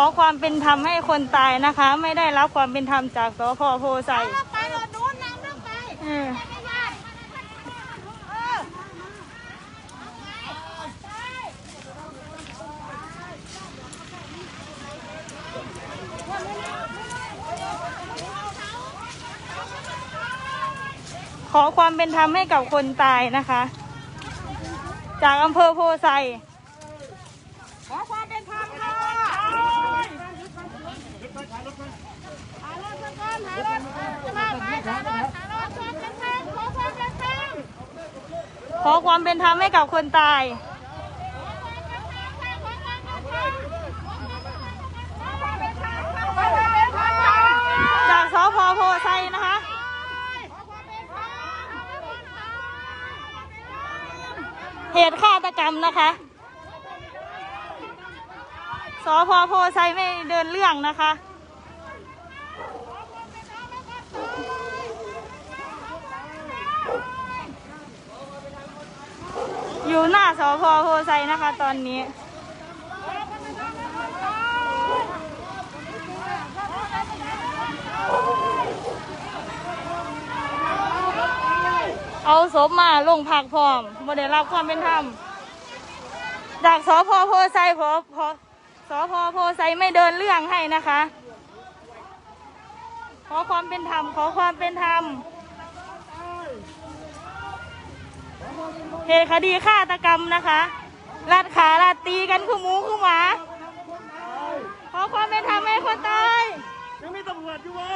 อความเป็นธรรมให้คนตายนะคะ ไม่ได้รับความเป็นธรรมจากสพโพไซไปรถนู้นน้ำเรื่องไปเออไม่ยากเออขอความเป็นธรรมให้กับคนตายนะคะ จากอำเภอโพไซ ขอความเป็นธรรมค่ะหารถสักคนหารถจะมาไหมหารถหารถความเป็นธรรมขอความเป็นธรรม ข อความเป็นธรรมให้กับคนตาย จากสพโพไซนะคะ เหตุฆาตกรรมนะคะสพโพไซไม่เดินเรื่องนะคะ อยู่หน้าสพโพไซนะคะตอนนี้ เอาศพมาลงพักพร้อมบ่ได้รับความเป็นธรรมจากสพโพไซพอพอสพโพไซไม่เดินเรื่องให้นะคะ ขอความเป็นธรรมขอความเป็นธรรม เหตุคดีฆาตกรรมนะคะลัดขาลัดตีกันคือหมูคือหมา ขอความเป็นธรรมให้คนตายยังมีตำรวจอยู่วะ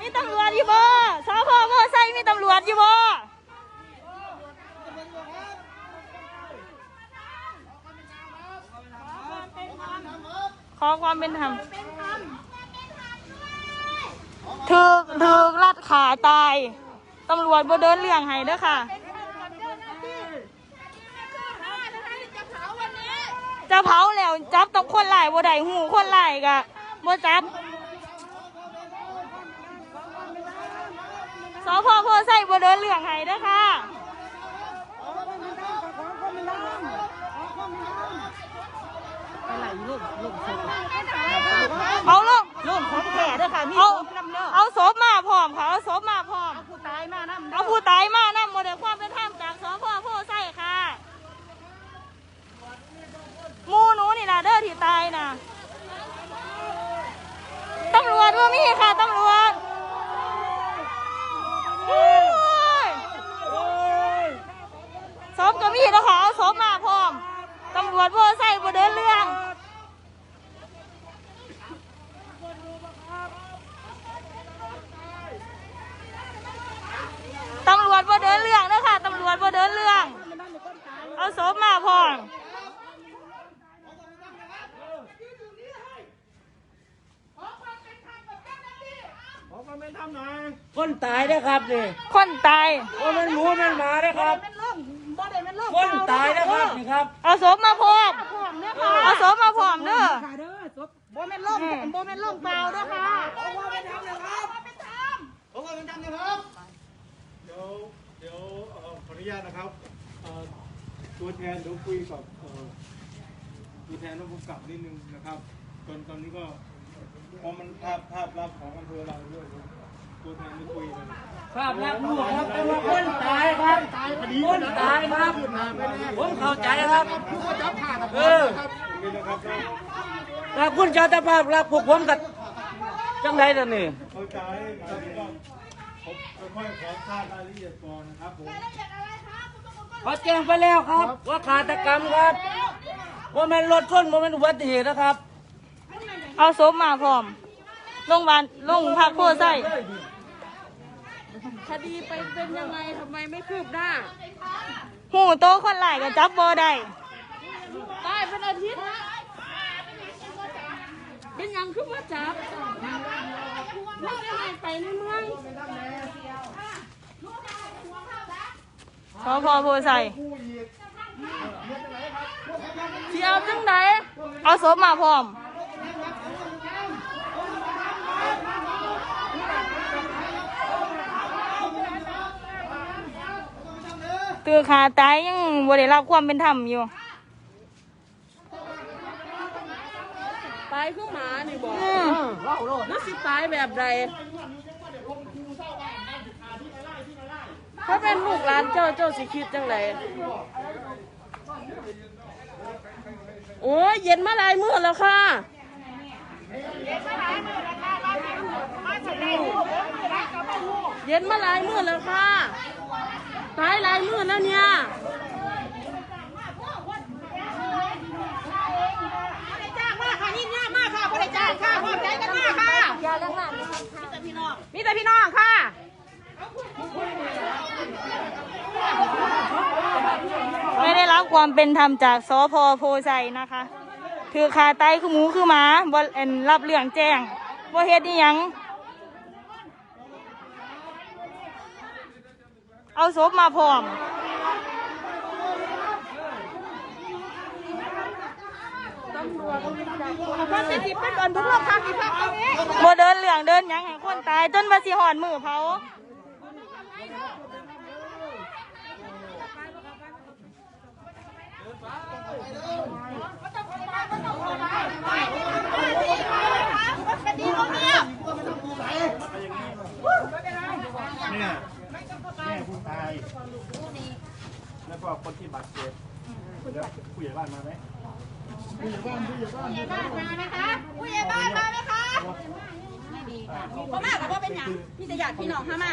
มีตำรวจอยู่บ่สพโพไซมีตำรวจอยู่บ่ขอความเป็นธรรมถูกถูกลัดขาตาย ตำรวจบ่เดินเรื่องให้เด้อค่ะ จะเผาแล้วจับต้องคนหลายบ่ได้หูคนหลายกะบ่จับสพโพไซบ่เดินเรื่องให้เด้อค่ะอะไรลูกลูกเอาลงลูกของแก่ด้วยค่ะ มีเอาของนำเอเอาศพมาพร้อมค่ะ เอาศพมาพร้อมผู้ตายมานำเอาผู้ตายมานำบ่ได้ความเป็นธรรมจากสพโพไซค่ะห มูหนูนี่ล่ะเด้อที่ตายน่ะตำรวจว่ามีค่ะตำรวจโอ้ยโอ้ยศพก็มีแล้วขอเอาศพมาพร้อมตำรวจว่าใส่บ่เดินเรื่องตำรวจบ่เดินเรื่องนะคะตำรวจบ่เดินเรื่อง เอาศพมาพร้อม ขอความเป็นธรรมหน่อยคนตาย นะครับนี่คนตาย ว่ามันหมูมันหมานะครับ เป็นล่มบ่ได้เป็นล่มคนตายนะครับนี่ครับเอาศพมาพร้อมพร้อมเด้อค่ะเอาศพมาพร้อมเด้อค่ะเด้อศพบ่แม่นล่มบ่แม่นล่มเปล่าเด้อค่ะขอความเป็นธรรมนะครับเป็นธรรมขอความเป็นธรรมนะครับ เดี๋ยวเดี๋ยวเอ่อขออนุญาตนะครับเอ่อตัวแทนเดี๋ยวคุยกับเอ่อตัวแทนต้องกลับนิดนึงนะครับ ตอนตอนนี้ก็เพราะมันภาพภาพลับของอำเภอเราด้วย ตัวแทนไม่คุยเลยภาพลักษณ์ลูกครับแต่ว่าคนตายครับคนตายครับ ผมเข้าใจครับเออตรงนี้นะครับแล้วถ้าคุณเจ้าตาภาพรักพวกผมกับจังไรล่ะนี่เข้าใจตอนนี้ก็ผมค่อยๆขอทราบรายละเอียดก่อนนะครับผมเขาแจ้งไปแล้วครับ ว่าฆาตกรรมครับว่ามันรถชนว่ามันอุบัติเหตุนะครับ เอาศพมาพร้อมโรงพยาบาลโรงพักโพไซ คดีไปเป็นยังไงทำไมไม่คืบหน้าหูโตคนหลายก็จับบ่ได้ตายเป็นอาทิตย์เป็นหยังคือว่าจับว่าได้ให้ไปในเมืองสพโพไซสิเอาจังไดเอาศพมาพร้อม ตือขาตายยังบ่ได้รับความเป็นธรรมอยู่ ไปคือหมานี่บอกอืมมันสิตายแบบใดถ้าเป็นลูกหลานเจ้าเจ้าสิคิดจังไดโอ้ยเย็นมาหลายมื้อแล้วค่ะ เย็นมาหลายมื้อแล้วค่ะ ตายหลายมื้อแล้วเนี่ยจ้างมากค่ะนี่ยากมากค่ะบริจาคค่ะพร้อมใจกันมากค่ะมีแต่พี่น้องค่ะไม่ได้รับความเป็นธรรมจากสพโพไซนะคะถือขาไตคือหมูคือหมาบ่เอ็นรับเรื่องแจ้งว่าเฮ็ดนี่ยัง เอาศพมาพร้อมความเป็นสิบเป็นอ่อนทุกโลกค่ะที่ภาคตรงนี้บ่เดินเรื่องเดินหยังให้คนตายจนว่าสิหอนมือเผาคดีเขาเนี่ยเนี่ยแม่ผู้ตาย แล้วก็คนที่บาดเจ็บแล้วผู้ใหญ่บ้านมาไหมผู้ใหญ่บ้านมาไหมคะผู้ใหญ่บ้านมาไหมคะพ่อแม่กับพ่อเป็นหยังพี่จะหยาดพี่น้องเข้ามา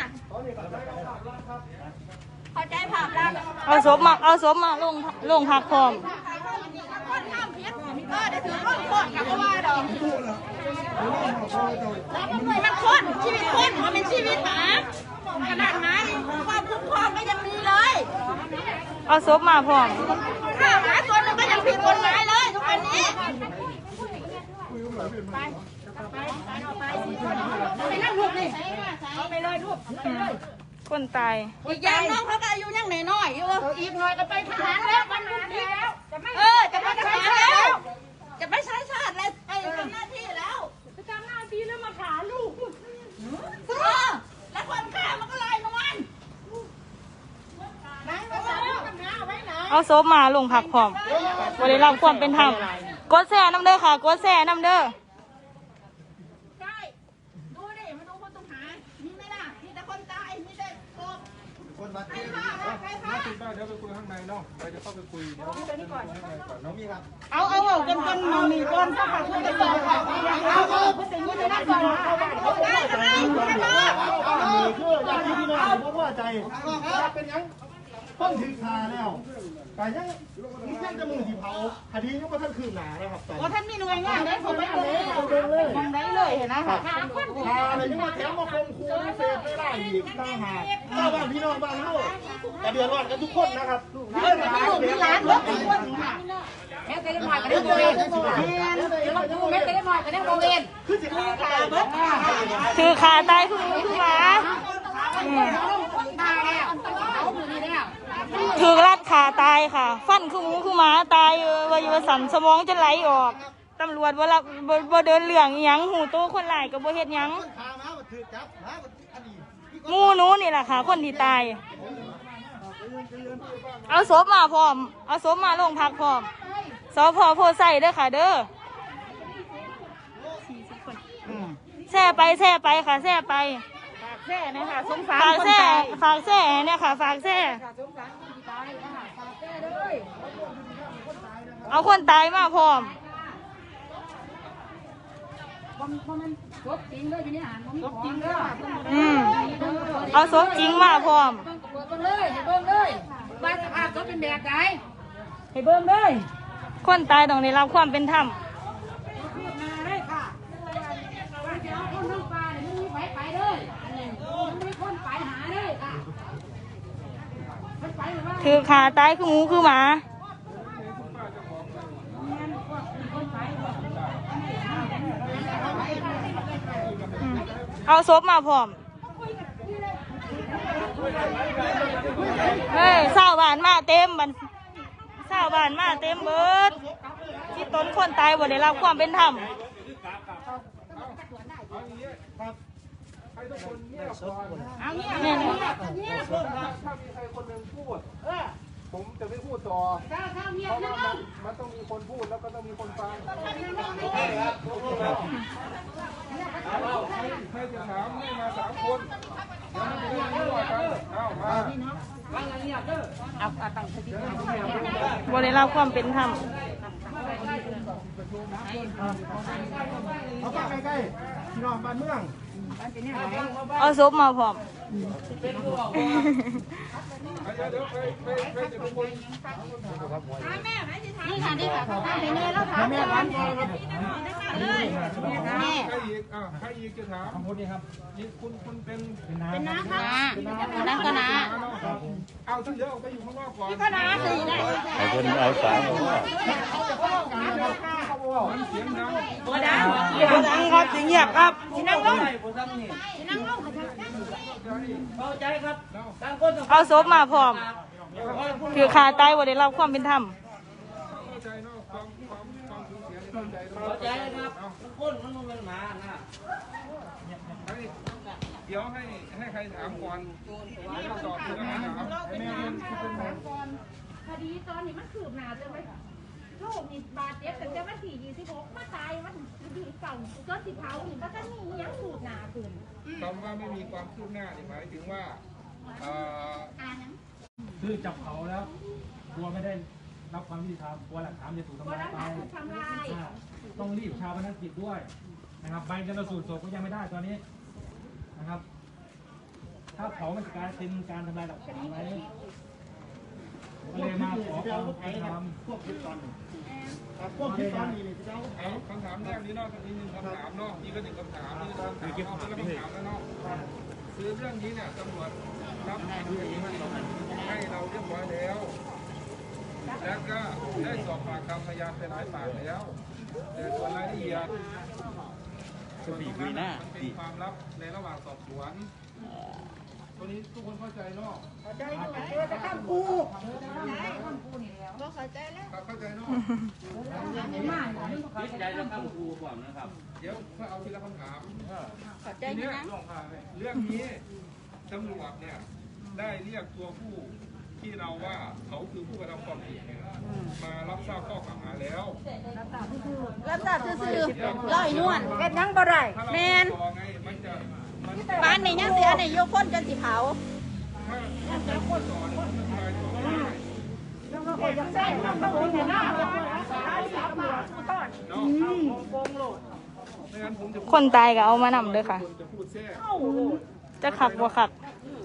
เข้าใจภาพแล้วเอาศพมาเอาศพมาลงลงพักพร้อมคนห้ามพิษเออเดี๋ยวถือว่าโคตรกับว่าดอกมันคนชีวิตคนมันเป็นชีวิตหมา ขนาดไหนความคุ้มครองก็ยังมีเลยเอาศพมาพร้อมฆ่าหมาตัวหนึงก็ยังผิดกฎหมายเลยทุกวันนี้ไปนั่งรูปนี่เอาไปเลยรูปคนตายอีกอย่างน้องเขาก็อายุยังน้อยๆอยู่อีกหน่อยก็ไปทหารแล้วมันรุ่นนี้แล้วเออจะไปทหารแล้วจะไปใช้ชาติแล้วไปทำหน้าที่แล้วไปทำหน้าที่แล้วมาขาลูกเออแล้วคนฆ่ามันก็ลอยนวลไหนมาจับกันนะไว้ไหน เอาศพมาลงพักพร้อมบ่ได้รับความเป็นธรรมกดแซ่น้ำเด้อค่ะกดแซ่น้ำเด้อใช่ดูดิมาดูคนต้องหามีไหมล่ะมีแต่คนตายมีแต่ศพคนบาดใครเจ็บฆ่าล่ะใครฆ่าคุยบ้างเดี๋ยวไปคุยข้างในเนาะไปจะเข้าไปคุยเดี๋ยวคุยข้างในก่อนน้องมีครับเอาเอาเอากันกันมองมีก่อนถ้าขาดคุณจะบอกเอาเอาเอาคุณจะยืนได้ก่อนได้ก็ได้ไม่ได้คืออยากที่พี่น้องผมว่าใจเป็นยัง ต้นถึงคาแล้วแต่ยังนี่ยังจะมือที่เผาคดียังไม่ทันคืบหนานะครับตอนว่าท่านมีหน่วยงานได้ผมไปเลยมองได้เลยเห็นไหมคะหาคนคาอะไรยังมาแถมมาคมคูไม่เสพไม่ได้อีกตั้งหากเจ้าบ้านพี่น้องบ้านเฮาแต่เดือดร้อนกันทุกคนนะครับเรื่องหาลูกเดืมีอดหร้ลาอนนรถมีคนค่ะแม่เตะได้หน่อยก็ได้โมเวนแม่เตะได้หน่อยก็ได้โมเวนคือสิขาตายเบิดถือขาตายคือหมูคือหมาอืม ตายแล้วเอามือนี่แล้ว ถือรัดขาตายค่ะ ฟันคือหมูคือหมาตายเออวายุสันสมองจะไหลออกตำรวจบ่รับบ่บ่เดินเรื่องอิหยังหูโตคนหลายก็บ่เฮ็ดหยังขามาถือจับหาอดีตหมูหนูนี่แหละค่ะ คนที่ตาย เอาศพมาพร้อม เอาศพมาโรงพักพร้อมสพโพไซเด้อค่ะ เด้ออืมแช่ไปแช่ไปค่ะแช่ไปแค่นะคะสงสารฝากคนแช่ตายฝากแช่เนี่ยค่ะ ฝากแช่ เอาคนตายมาพร้อมรถจริงเลยอยู่นี่อ่านรถจริงเลยอืมเอาศพจริงมาพร้อมเบิ่งเลยเบิ่งเลยบ้านสภาพรถเป็นแบบไหนให้เบิ่งเลยคนตายต้องได้รับความเป็นธรรม มาเลยค่ะว่าจะเอาคนทั้งป่าเนี่ยมันมีไปไปเลยมันมีคนไปหาเลยค่ะมันไปหรือว่า ถือขาตายคือหมูคือหมาเอาศพมาพร้อม เฮ้ยสาวบ้านมาเต็มบันสาวบ้านมาเต็มเบิดที่ต้นคนตายบ่ได้รับความเป็นธรรม เอาเนี่ยแม่นเนี่ยถ้ามีใครคนหนึ่งพูดผมจะไม่พูดต่อถ้าเงียเพบราะนะว่ามันมันต้องมีคนพูดแล้วก็ต้องมีคนฟังให้จะถามให้มาสามคนยังไม่ได้รู้ว่ากันเอามาบริเรับความเป็นธรรมเอาป้ใกล้ๆพี่น้องบ้านเมือง เอาซบมาพร้อมเดี๋ยวเดี๋ยวไปไปไปจะเป็นคนนี่ค่ะนี่ค่ะถ้าในนี้เราถามแม่ร้านเลยใครอีกอ่าใครอีกจะถามคนนี้ครับนี่คุณคุณเป็นเป็นน้าค่ะคนนั้นก็นะเอาที่เหลือออกไปอยู่ข้างนอกก่อนก็นะสินะเอาคนเอาสามเอ บ่ดังบ่ดังครับสิเงียบครับสินั่งลงเอาซบมาพร้อมคือขาตายบริรับความเป็นธรรมเข้าใจเนาะความความความเสียนี่เข้าใจเนาะเข้าใจครับคนมันมันมานะเดี๋ยวให้ให้ใครถามก่อนให้ตอบทีละคำถามให้แม่เรียนคดีตอนนี้มันคืบหน้าเลยไหม ลูกนี่บาดเจ็บแต่จะวันที่ยี่สิบหกมาตายวันที่เก่าก็สิเผาอีกก็จะมียังคืบหน้าขึ้นคำว่าไม่มีความคืบหน้านี่หมายถึงว่าเอ่ออ่านังคือจับเขาแล้วกลัวไม่ได้รับความยุติธรรมกลัวหลักฐานจะถูกทำก็ลายรักไปษาถูกทำลายอ่าต้องรีบชาวพนักกิจด้วยนะครับใบชันสูตรศพก็ยังไม่ได้ตอนนี้นะครับ ถ้าเผามันจะกลายเป็นการทำลายหลักฐานไหม ก็เลยมาขอความเป็นธรรมพวกคิดตอนนี้ครับพวกคิดตอนนี้นี่จะเอาเอาคำถามแรกนี้เนาะอีกหนึ่งคำถามเนาะนี่ก็หนึ่งคำถามนี่ก็คำถามเนาะนี่ก็คำถามแล้วเนาะคือเรื่องนี้เนี่ยตำรวจรับคดีให้เราเรียบร้อยแล้วแล้วก็ได้สอบปากคำพยานไปหลายปากแล้วแต่ส่วนรายละเอียดส่วนตรงนั้นน่ะมันเป็นความลับในระหว่างสอบสวน ตัวนี้ทุกคนเข้าใจเนาะเข้าใจเนาะเดินจะข้ามปูเดินจะข้ามข้ามปูนี่แล้วก็เข้าใจแล้วเข้าใจเนาะเข้าใจแล้วข้ามปูก่อนนะครับ เดี๋ยวเพื่อเอาทีละคำถามเข้าใจนะเรื่องนี้ตำรวจเนี่ยได้เรียกตัวผู้ที่เราว่าเขาคือผู้กระทำความผิดมารับทราบข้อกล่าวหาแล้ว รับทราบซื่อๆร่อยนวลเป็นทั้งบ่ไรแมน ต่อไงมันจะมันบ้านนี่ยังเสียนี่อยู่คนจนสิเผาถ้าถ้าจะพูดต่อเนี่ยมันทายต่อไม่ได้เนาะไม่งั้นผมจะคนตายก็เอามานำเด้อค่ะจะพูดแทรกจะขักบ่ขัก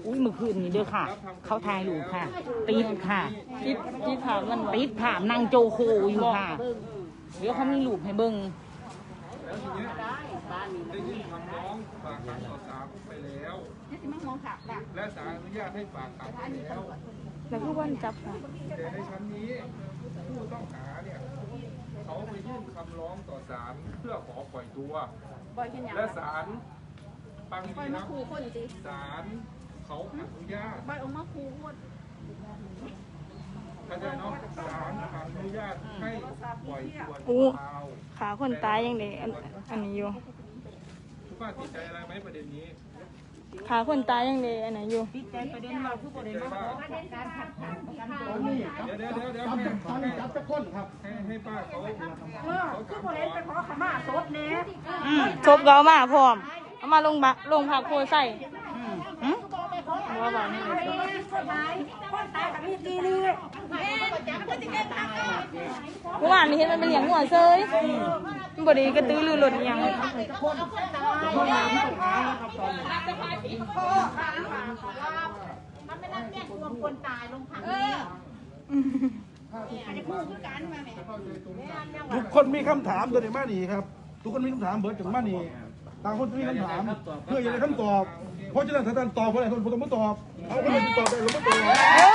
อุ้ยเมื่อคืนนี้เด้อค่ะ เขาถ่ายอยู่ค่ะ ติดค่ะจิบจิบถามมันบ่ติดผ่านนางโจโคอยู่ค่ะ เดี๋ยวเขามีรูปให้เบิ่งแล้วทีเนี้ยได้ยื่นคำร้องฝากขังต่อศาลไปแล้ว และศาลอนุญาตให้ฝากขังไปแล้วแล้วคือวันจับค่ะแต่ในชั้นนี้ผู้ต้องหาเนี่ยเขาไปยื่นคำร้องต่อศาลเพื่อขอปล่อยตัวและศาลฟังดีนะศาลเขาอนุญาตใบออกมาคูคนเข้าใจเนาะศาลอนุญาตให้ปล่อยตัวอู้ชั่วคราว ขาคนตายยังไดอันอันนี้อยู่ คุณป้าติดใจอะไรไหมประเด็นนี้ ขาคนตายยังไดอันไหนอยู่ติดใจว่าตอนนี้ครับเดี๋ยวเดี๋ยวเดี๋ยวเดี๋ยวตอนให้นี้ตอนนี้จับจะค้นครับให้ให้ป้าเขาเขาถามก่อนอืมศพก็เอามาพร้อมเอามาลงบะลงพักโพใส่ว่าบ่นี่เลยเมื่อวานนี้เห็นมันเป็นเหลียงหัวเซยมันบดีกระตือรือร้น อิหยังมันไม่นั่งแยกรวมคนตายลงพักนี้อันนี้คู่กันมาแม่ทุกคนมีคำถามตัวนี้มานี่ครับ ทุกคนมีคำถามเบิร์ดจากมานี่ต่างคนมีคำถามเพื่ออยากได้คำตอบ เพราะฉะนั้นถ้าท่านตอบเพราะอะไรท่านผมต้องมาตอบ เอาคนอื่นตอบได้เราไม่ตอบ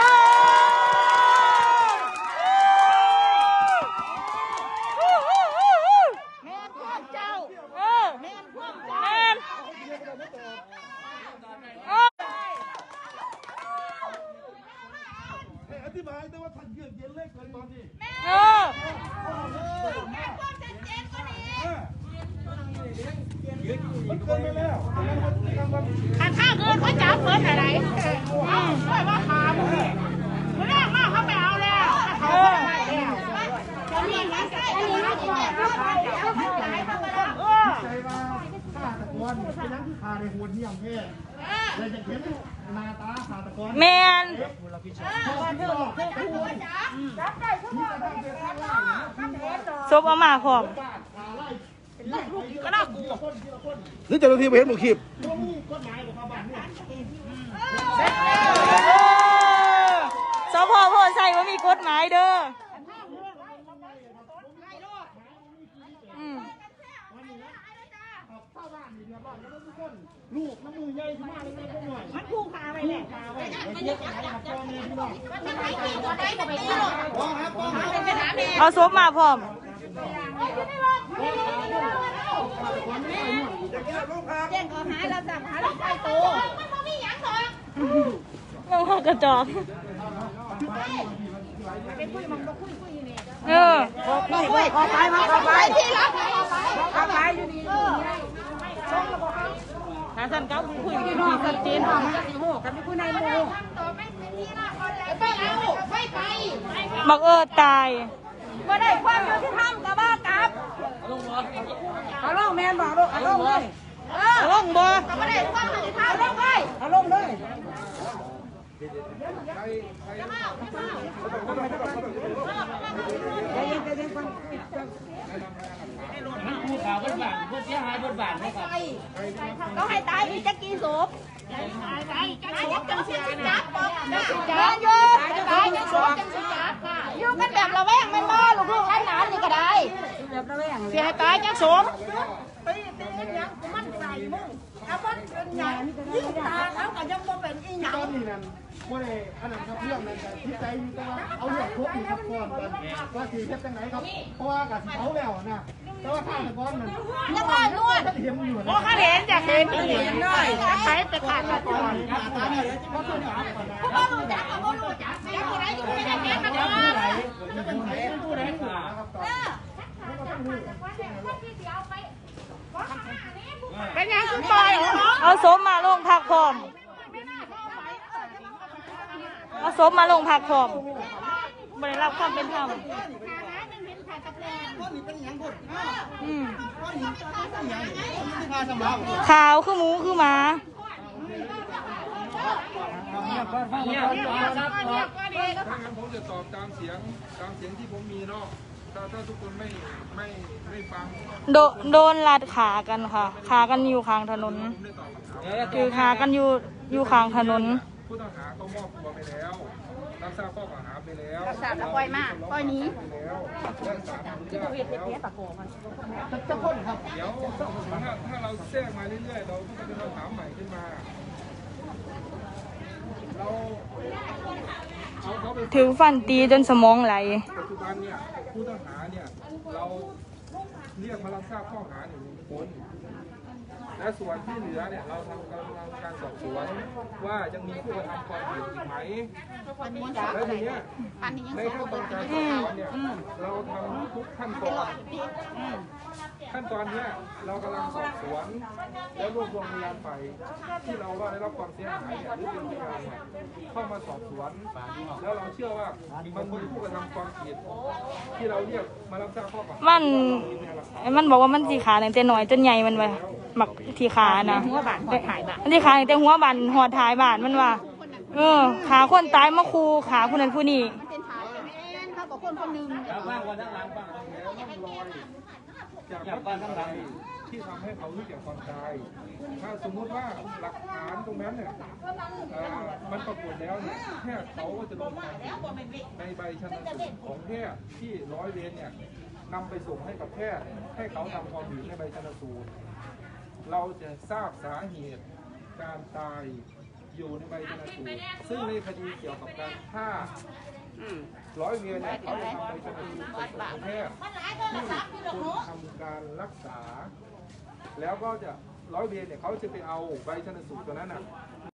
เออขันข้างเกินเขาจับเปิดอะไรเอ้าช่ว่าขาบุญเรื่องมากเขาไปเอาแล้วเขาไม่เอาแล้วจะมีเงินใส่อันนี้ไม่ได้าขายเขาขาาไปแล้วเออข้าตะกอนเป็นยังที่ขาในหัวเนี่ยมแค่เลยจะเห็น แมนพ่อพี่น้องซบเอามาพร้อมหรือเจ้าหน้าที่ไปเห็นบุคลิปสพโพใส่ว่ามีกฎหมายเด้ออืม ลูกน้ำมือใหญ่ขึ้นมาเลยก็หน่อยมันคู่ขาไปแหละพ่อครับพ่อครับเอาซบมาพร้อมแจ้งข้อหาเราสั่งหาเราไปโตน้องกระจอกเออคุยคุยขอไปมาขอไปที่รับขอไปอยู่นี่ หาสั่นเก้าคุยกันที่ชัดเจนกันที่คุยในโมไปเอาไม่ไปบักเออตายว่าได้ความยุติธรรมกับบ้ากลับเอาลงแมนบอกลูกเอาลงเลยเออลงบ่ก็ไม่ได้ความยุติธรรมลงเลยเอาลงเลย ผู้ข่าวบนบ้านผู้เสียหายบนบ้านนะครับก็ให้ตายอีกจะกี่ศพตายตายจังศพจังสิจับจังสิจับอยู่ตายจังศพจังสิจับค่ะอยู่กันแบบระแวงไม่มาลูกๆหลานๆนี่ก็ได้แบบระแวงสิให้ตายจังศพตีตียังกูมันใส่มึง เอามันเป็นหยังยิ่งตาแล้วก็ยังบ่เป็นอีหยังอนนี้นั่นว่าในอันนั้นครับเรื่องนั้นแต่ที่ใจอยู่แต่ว่าเอาเรื่องครบอยู่กับก่อนกันว่าสีเทปจังไหนครับเพราะว่ากับเขาแล้วนะแต่ว่าข้าวตะกอนนั่นยังว่านวดเห็นอยู่นะโอ้เขาเห็นจากเห็นเห็นด้วยใช้แต่ขาดตะกอนกูบ่รู้จักกูบ่รู้จักจักผู้ใดอยู่ที่ไหนแม่มาก่อนเออเป็นยังคือปล่อย เอาซบมาลงพักพร้อม เอาซบมาลงพักพร้อมไม่ได้รับความเป็นธรรมขาวคือหมูคือหมาเนี่ยครับถ้างั้นผมจะตอบตามเสียงตามเสียงที่ผมมีเนาะ ถ้าถ้าทุกคนไม่ไม่ไม่ฟังโดโดนลัดขากันค่ะ ขากันอยู่ข้างถนน ผมได้ตอบคำถามคือขากันอยู่อยู่ข้างถนน ผู้ต้องหาเขามอบตัวไปแล้วรับทราบข้อกล่าวหาไปแล้วรับทราบแล้วปล่อยมาปล่อยหนี ไปแล้วได้สารอนุญาตแล้วจะพ้นครับเดี๋ยวถ้าถ้าเราแทรกมาเรื่อยๆเราก็จะเป็นคำถามใหม่ขึ้นมา เราเอาเขาไป ถือฟันตีจนสมองไหล ปัจจุบันเนี่ย ผู้ต้องหาเนี่ยเราเรียกมารับทราบข้อหาหนึ่งคนและส่วนที่เหลือเนี่ยเราทำกำลังการสอบสวนว่ายังมีผู้กระทำความผิดอีก และทีเนี้ยในขั้นตอนการสอบสวนเนี่ยเราทำทุกขั้นตอนขั้นตอนเนี้ยเรากำลังสอบสวน และรวบรวมพยานฝ่ายที่เราว่าได้รับความเสียหายเนี่ยหรือเป็นพยานเนี่ยเข้ามาสอบสวน แล้วเราเชื่อว่ามันมีผู้กระทำความผิดที่เราเรียกมารับทราบข้อกล่าวหามันไอ้มันบอกว่ามันสีขาตั้งแต่หน่อยจนใหญ่มันไปหมักที่ขานะหัวบานหอดถ่ายบานมันที่ขาตั้งแต่หัวบานหอดถ่ายบานมันว่า เออ ขาคนตายมาคูขาผู้นั้นผู้นี้เป็นถ่ายเป็นแอนเขาบอกคนคนหนึ่งบ้างวันทั้งหลังบ้างจากบ้านทั้งหลังที่ทำให้เขารู้แก่ความตาย ถ้าสมมุติว่าหลักฐานตรงนั้นเนี่ยมันปรากฏแล้วเนี่ยแพทย์เขาก็จะลงในใบชันสูตรของแพทย์ที่ร้อยเวรเนี่ยนำไปส่งให้กับแพทย์ให้เขาทำความเห็นในใบชันสูตร เราจะทราบสาเหตุการตาย อยู่ในใบชนสูตรซึ่งในคดีเกี่ยวกับการฆ่าร้อยเวรเนี่ยเขาจะทำใบชนสูตรไปส่งให้แพทย์ที่คนทำการรักษา แล้วก็จะร้อยเวรเนี่ยเขาจะไปเอาใบชนสูตรตัวนั้นน่ะ